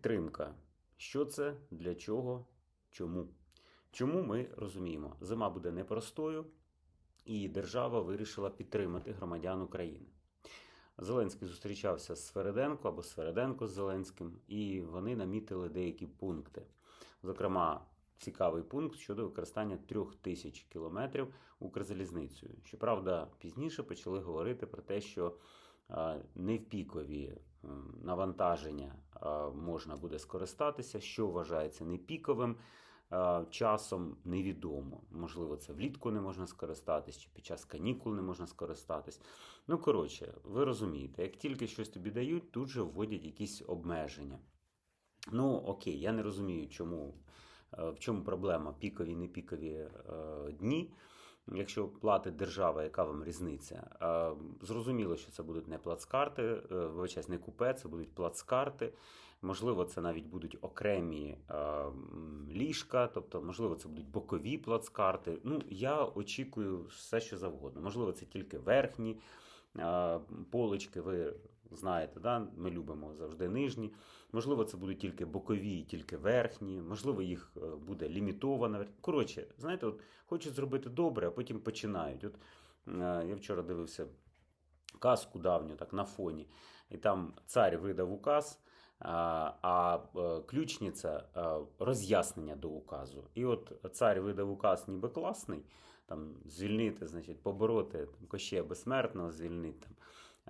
Підтримка. Що це, для чого, чому? Чому ми розуміємо? Зима буде непростою, і держава вирішила підтримати громадян України. Зеленський зустрічався з Свереденко або Свереденко з Зеленським, і вони намітили деякі пункти. Зокрема, цікавий пункт щодо використання трьох тисяч кілометрів Укрзалізницею. Щоправда, пізніше почали говорити про те, що не в пікові е, навантаження е, можна буде скористатися, що вважається не піковим. е, Часом невідомо. Можливо, це влітку не можна скористатись, чи під час канікул не можна скористатись. Ну, коротше, ви розумієте, як тільки щось тобі дають, тут же вводять якісь обмеження. Ну, окей, я не розумію, чому, е, в чому проблема пікові, не пікові е, дні. Якщо платить держава, яка вам різниця? Зрозуміло, що це будуть не плацкарти, е, не купе, це будуть плацкарти. Можливо, це навіть будуть окремі е, ліжка, тобто, можливо, це будуть бокові плацкарти. Ну, я очікую все, що завгодно. Можливо, це тільки верхні е, полички. Ви знаєте, да? ми любимо завжди нижні. Можливо, це будуть тільки бокові, тільки верхні. Можливо, їх е, буде лімітовано. Коротше, знаєте, от хочуть зробити добре, а потім починають. От е, я вчора дивився казку давню, так на фоні, і там цар видав указ. А, е, ключниця е, роз'яснення до указу. І от цар видав указ, ніби класний, там звільнити, значить, побороти там, Кощея безсмертного, звільнити там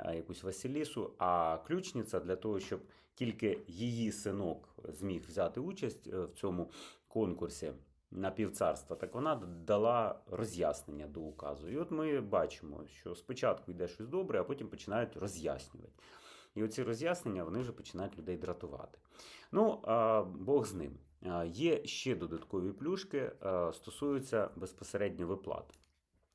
е, якусь Василісу. А ключниця для того, щоб тільки її синок зміг взяти участь в цьому конкурсі на півцарства, так вона дала роз'яснення до указу. І от ми бачимо, що спочатку йде щось добре, а потім починають роз'яснювати. І оці роз'яснення вони вже починають людей дратувати. Ну, а, Бог з ним. Є ще додаткові плюшки, а, стосуються безпосередньо виплат.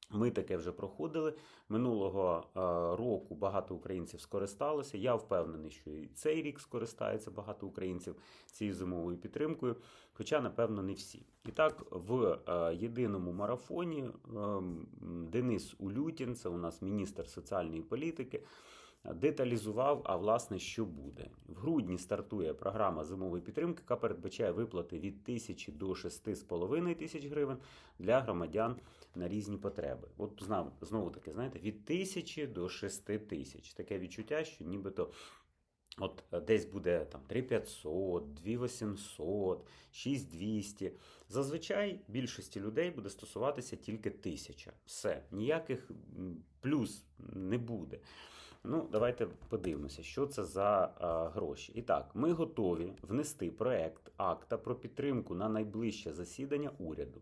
Ми таке вже проходили. Минулого е, року багато українців скористалося. Я впевнений, що і цей рік скористається багато українців цією зимовою підтримкою, хоча, напевно, не всі. І так, в е, єдиному марафоні е, Денис Улютін, це у нас міністр соціальної політики, деталізував, а власне, що буде. В грудні стартує програма зимової підтримки, яка передбачає виплати від 1000 до 6,5 тисяч гривень для громадян на різні потреби. От знав, знову таки, знаєте, від 1000 до 6 тисяч. Таке відчуття, що нібито. От десь буде там 3500, 2800, 6200. Зазвичай більшості людей буде стосуватися тільки 1000. Все, ніяких плюс не буде. Ну, давайте подивимося, що це за а, гроші. І так, ми готові внести проект акта про підтримку на найближче засідання уряду.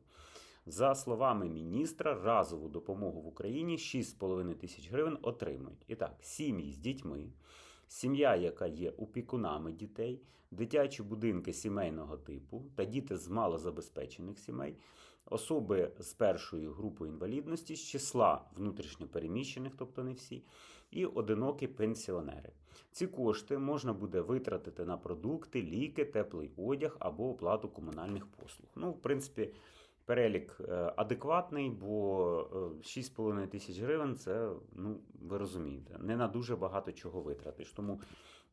За словами міністра, разову допомогу в Україні 6,5 тисяч гривень отримують. І так, сім'ї з дітьми, сім'я, яка є опікунами дітей, дитячі будинки сімейного типу та діти з малозабезпечених сімей, особи з першою групою інвалідності з числа внутрішньопереміщених, тобто не всі, і одинокі пенсіонери. Ці кошти можна буде витратити на продукти, ліки, теплий одяг або оплату комунальних послуг. Ну, в принципі, перелік е, адекватний, бо е, 6,5 тисяч гривень це, ну, ви розумієте, не на дуже багато чого витратиш. Тому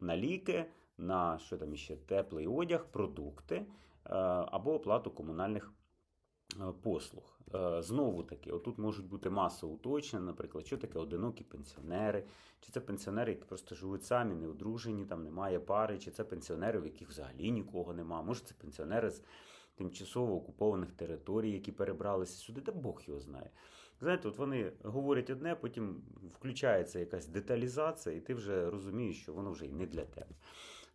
на ліки, на що там іще теплий одяг, продукти е, або оплату комунальних е, послуг. Е, Знову таки, отут можуть бути маса уточнень, наприклад, що таке одинокі пенсіонери, чи це пенсіонери, які просто живуть самі, не одружені, там немає пари, чи це пенсіонери, в яких взагалі нікого немає. Може, це пенсіонери з тимчасово окупованих територій, які перебралися сюди, та Бог його знає. Знаєте, от вони говорять одне, потім включається якась деталізація, і ти вже розумієш, що воно вже і не для тебе.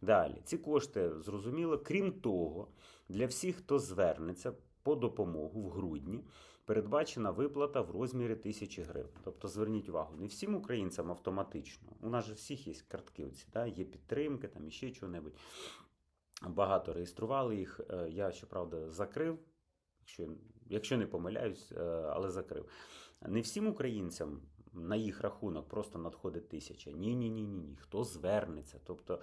Далі, ці кошти зрозуміло. Крім того, для всіх, хто звернеться по допомогу в грудні, передбачена виплата в розмірі тисячі гривень. Тобто, зверніть увагу, не всім українцям автоматично. У нас же всіх є картки, оці, да? є підтримки, там іще чого-небудь. Багато реєстрували їх. Е, Я, щоправда, закрив, якщо, якщо не помиляюсь, е, але закрив. Не всім українцям на їх рахунок просто надходить тисяча. Ні, ні, ні, ні, ні. Хто звернеться? Тобто,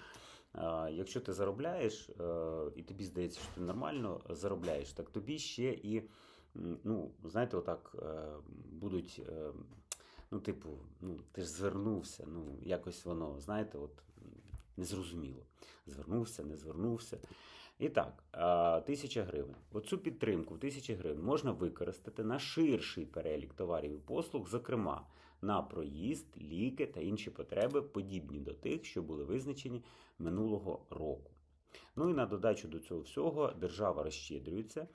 е, якщо ти заробляєш, і тобі здається, що ти нормально заробляєш, так тобі ще і, ну, знаєте, отак будуть. Ну, типу, ну, ти ж звернувся, ну, якось воно, знаєте, от Незрозуміло. Звернувся, не звернувся. І так, тисяча гривень. Оцю підтримку в тисячі гривень можна використати на ширший перелік товарів і послуг, зокрема на проїзд, ліки та інші потреби, подібні до тих, що були визначені минулого року. Ну і на додачу до цього всього держава розщедрюється.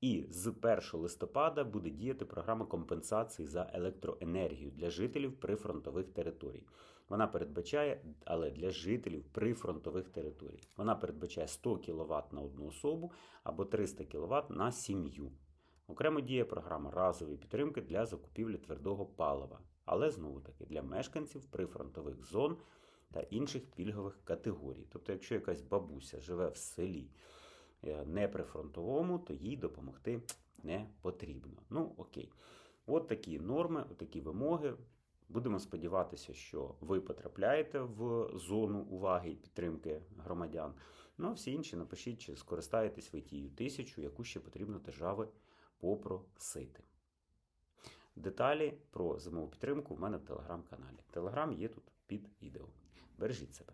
І з 1 листопада буде діяти програма компенсації за електроенергію для жителів прифронтових територій. Вона передбачає, але для жителів прифронтових територій. Вона передбачає 100 кВт на одну особу або 300 кВт на сім'ю. Окремо діє програма разової підтримки для закупівлі твердого палива, але знову таки для мешканців прифронтових зон та інших пільгових категорій. Тобто, якщо якась бабуся живе в селі е, не прифронтовому, то їй допомогти не потрібно. Ну, окей. От такі норми, от такі вимоги. Будемо сподіватися, що ви потрапляєте в зону уваги і підтримки громадян. Ну а всі інші напишіть, чи скористаєтесь ви тією тисячу, яку ще потрібно держави попросити. Деталі про зимову підтримку в мене в телеграм-каналі. Телеграм є тут під відео. Бережіть себе.